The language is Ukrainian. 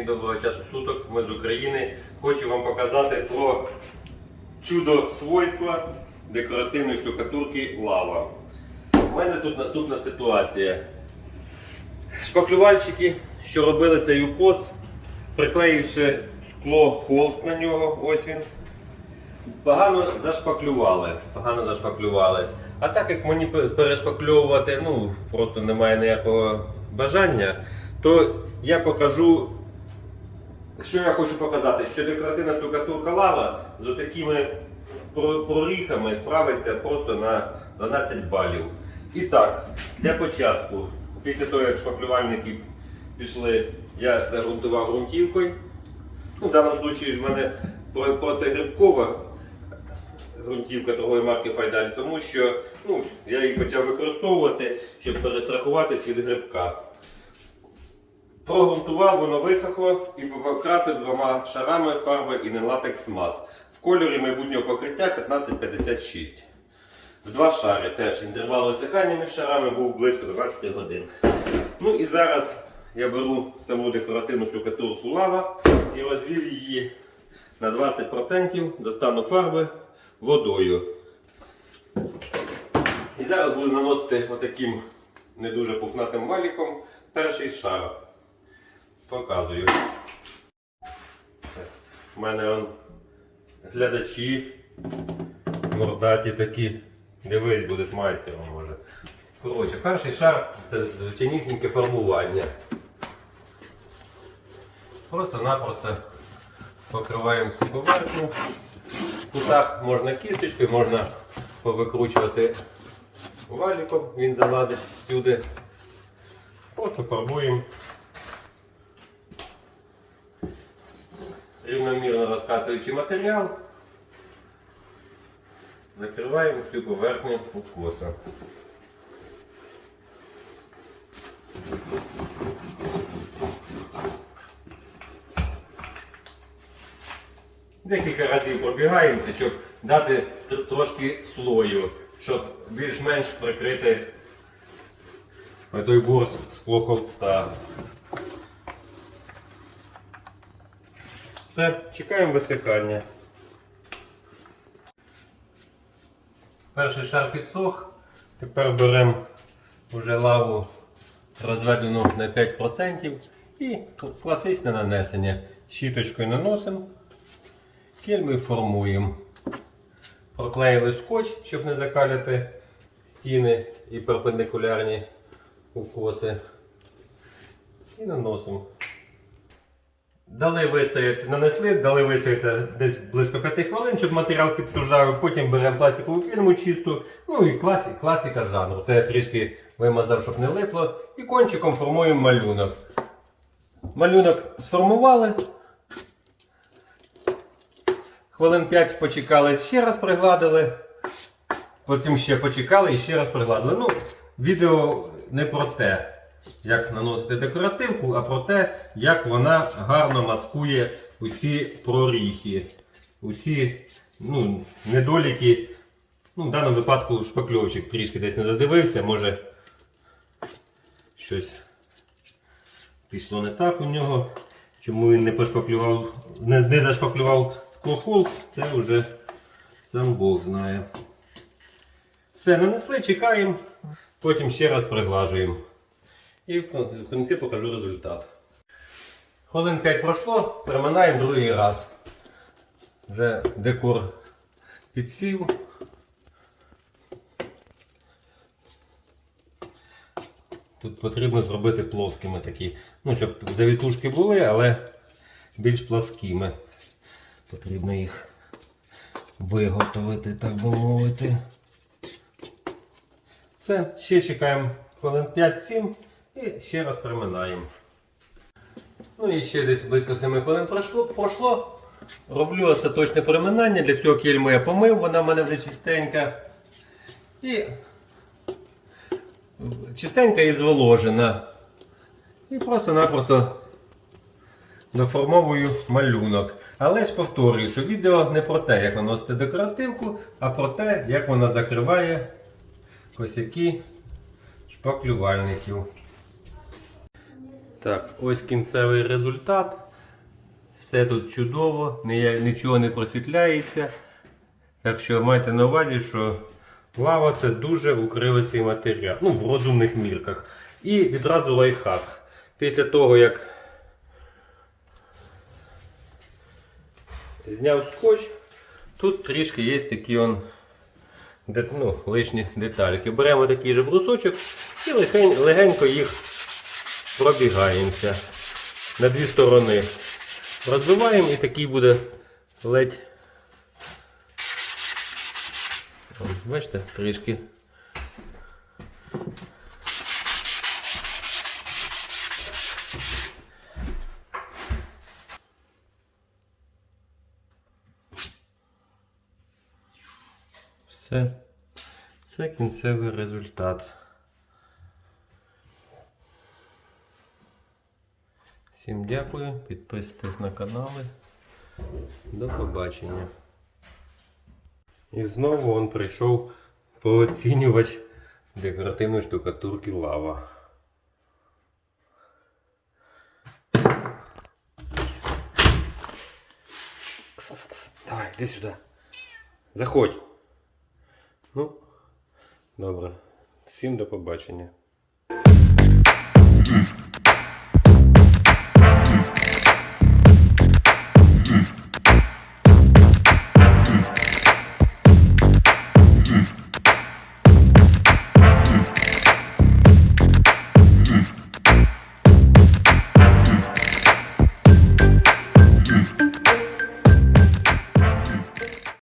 Всім доброго часу суток. Ми з України. Хочу вам показати про чудо свойства декоративної штукатурки лава. У мене тут наступна ситуація. Шпаклювальщики, що робили цей укос, приклеївши скло холст на нього, ось він. Погано зашпаклювали. Погано зашпаклювали. А так як мені пе- перешпакльовувати ну, просто немає ніякого бажання, то я покажу, що я хочу показати, що декоративна штукатурка лава з такими проріхами справиться просто на 12 балів. І так, для початку, після того, як шпаклювальники пішли, я загрунтував ґрунтівкою. Ну, в даному випадку в мене протигрибкова ґрунтівка торгової марки Файдаль, тому що ну, я її почав використовувати, щоб перестрахуватись від грибка. Прогрунтував, воно висохло і покрасив двома шарами фарби Інелатекс Мат в кольорі майбутнього покриття 1556. В два шари теж інтервал висихання між шарами був близько 12 годин. Ну і зараз я беру саму декоративну штукатурку лава і розвів її на 20% достану фарби водою. І зараз буду наносити отаким не дуже пухнатим валіком перший шар. Показую. У мене он глядачі мордаті такі. Дивись, будеш майстером може. Коротше, перший шар це звичайнісіньке фарбування. Просто-напросто покриваємо всю поверхню. В кутах можна кісточкою, можна повикручувати валіком, він залазить всюди. Просто фарбуємо. Рівномірно розкатуючи матеріал, закриваємо всю поверхню укоса. Декілька разів пробігаємося, щоб дати трошки слою, щоб більш-менш прикрити той борс скло холста. Все, чекаємо висихання. Перший шар підсох. Тепер беремо вже лаву розведену на 5% і класичне нанесення. Щіточкою наносимо, кільми формуємо. Проклеїли скотч, щоб не закаляти стіни і перпендикулярні укоси. І наносимо. Дали вистояти, нанесли, дали вистоятися десь близько 5 хвилин, щоб матеріал підтужав. Потім беремо пластикову фільму чисту. Ну і класі, класика жанру. Це я трішки вимазав, щоб не липло. І кончиком формуємо малюнок. Малюнок сформували. Хвилин 5 почекали, ще раз пригладили. Потім ще почекали і ще раз пригладили. Ну, відео не про те, як наносити декоративку, а про те, як вона гарно маскує усі проріхи, усі ну, недоліки. Ну, в даному випадку шпакльовщик трішки десь не додивився, може щось пішло не так у нього. Чому він не пошпаклював, не, не зашпаклював склохолст, це вже сам Бог знає. Все, нанесли, чекаємо, потім ще раз приглажуємо. І в кінці покажу результат. Хвилин 5 пройшло, переминаємо другий раз. Вже декор підсів. Тут потрібно зробити плоскими такі, ну, щоб завітушки були, але більш пласкими. Потрібно їх виготовити, так би мовити. Все, ще чекаємо хвилин 5-7 і ще раз приминаємо. Ну і ще десь близько 7 хвилин пройшло. пройшло. Роблю остаточне приминання. Для цього кільму я помив, вона в мене вже чистенька. І чистенька і зволожена. І просто-напросто доформовую малюнок. Але ж повторюю, що відео не про те, як наносити декоративку, а про те, як вона закриває косяки шпаклювальників. Так, ось кінцевий результат. Все тут чудово, нічого не просвітляється. Так що майте на увазі, що лава це дуже укривистий матеріал. Ну, в розумних мірках. І відразу лайфхак. Після того, як зняв скотч, тут трішки є такі он, ну, лишні детальки. Беремо такий же брусочок і легень, легенько їх пробігаємося на дві сторони. Розбиваємо і такий буде ледь. Бачите, трішки. Все. Це кінцевий результат. Всім дякую, підписуйтесь на канали. До побачення. І знову он прийшов пооцінювач декоративної штукатурки лава. Давай, іди сюди. Заходь. Ну, добре. Всім до побачення.